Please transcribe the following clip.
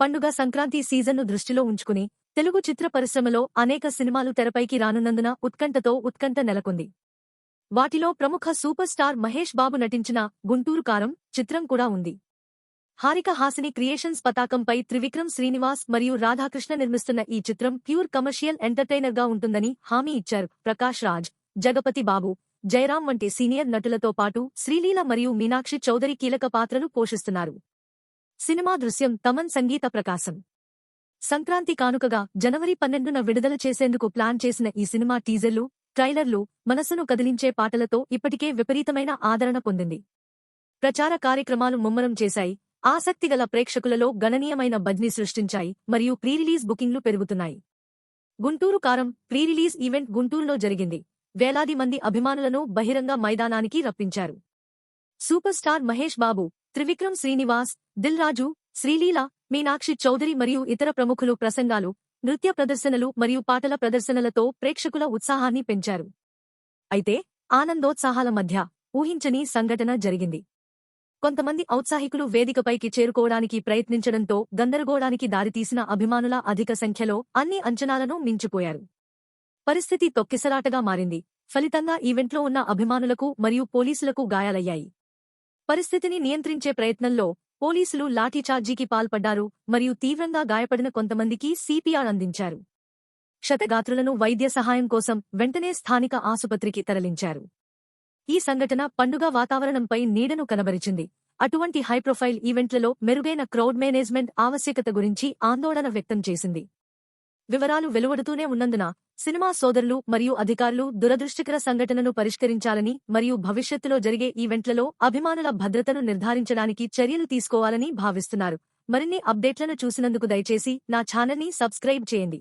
పండుగ సంక్రాంతి సీజన్ను దృష్టిలో ఉంచుకుని తెలుగు చిత్ర పరిశ్రమలో అనేక సినిమాలు తెరపైకి రానున్నందున ఉత్కంఠతో ఉత్కంఠ నెలకొంది. వాటిలో ప్రముఖ సూపర్ స్టార్ మహేష్ బాబు నటించిన గుంటూరు కారం చిత్రం కూడా ఉంది. హారిక హాసిని క్రియేషన్స్ పతాకంపై త్రివిక్రమ్ శ్రీనివాస్ మరియు రాధాకృష్ణ నిర్మిస్తున్న ఈ చిత్రం ప్యూర్ కమర్షియల్ ఎంటర్టైనర్గా ఉంటుందని హామీ ఇచ్చారు ప్రకాష్ రాజ్ జగపతి బాబు జయరాం వంటి సీనియర్ నటులతో పాటు శ్రీలీల మరియు మీనాక్షి చౌదరి కీలక పాత్రలు పోషిస్తున్నారు. సినిమా దృశ్యం తమన్ సంగీత ప్రకాశం. సంక్రాంతి కానుకగా జనవరి పన్నెండున విడుదల చేసేందుకు ప్లాన్ చేసిన ఈ సినిమా టీజర్లు ట్రైలర్లు మనసును కదిలించే పాటలతో ఇప్పటికే విపరీతమైన ఆదరణ పొందింది. ప్రచార కార్యక్రమాలు ముమ్మరం చేశాయి. ఆసక్తిగల ప్రేక్షకులలో గణనీయమైన బజ్ని సృష్టించాయి మరియు ప్రీరిలీజ్ బుకింగ్లు పెరుగుతున్నాయి. గుంటూరు కారం ప్రీరిలీజ్ ఈవెంట్ గుంటూరులో జరిగింది. వేలాది మంది అభిమానులను బహిరంగ మైదానానికి రప్పించారు. సూపర్ స్టార్ మహేష్ బాబు త్రివిక్రమ్ శ్రీనివాస్ దిల్ రాజు శ్రీలీల మీనాక్షి చౌదరి మరియు ఇతర ప్రముఖులు ప్రసంగాలు నృత్య ప్రదర్శనలు మరియు పాటల ప్రదర్శనలతో ప్రేక్షకుల ఉత్సాహాన్ని పెంచారు. అయితే ఆనందోత్సాహాల మధ్య ఊహించని సంఘటన జరిగింది. కొంతమంది ఔత్సాహికులు వేదికపైకి చేరుకోవడానికి ప్రయత్నించడంతో గందరగోళానికి దారితీసిన అభిమానుల అధిక సంఖ్యలో అన్ని అంచనాలను మించిపోయారు. పరిస్థితి తొక్కిసలాటగా మారింది. ఫలితంగా ఈవెంట్లో ఉన్న అభిమానులకు మరియు పోలీసులకు గాయాలయ్యాయి. పరిస్థితిని నియంత్రించే ప్రయత్నంలో పోలీసులు లాఠీచార్జీకి పాల్పడ్డారు మరియు తీవ్రంగా గాయపడిన కొంతమందికి సిపిఆర్ అందించారు. క్షతగాత్రులను వైద్య సహాయం కోసం వెంటనే స్థానిక ఆసుపత్రికి తరలించారు. ఈ సంఘటన పండుగ వాతావరణంపై నీడను కనబరిచింది. అటువంటి హైప్రొఫైల్ ఈవెంట్లలో మెరుగైన క్రౌడ్ మేనేజ్మెంట్ ఆవశ్యకత గురించి ఆందోళన వ్యక్తం చేసింది. వివరాలు వెలువడుతూనే ఉన్నందున సినిమా సోదరులు మరియు అధికారులు దురదృష్టికర సంఘటనను పరిష్కరించాలని మరియు భవిష్యత్తులో జరిగే ఈవెంట్లలో అభిమానుల భద్రతను నిర్ధారించడానికి చర్యలు తీసుకోవాలని భావిస్తున్నారు. మరిన్ని అప్డేట్లను చూసినందుకు దయచేసి నా ఛానల్ని సబ్స్క్రైబ్ చేయండి.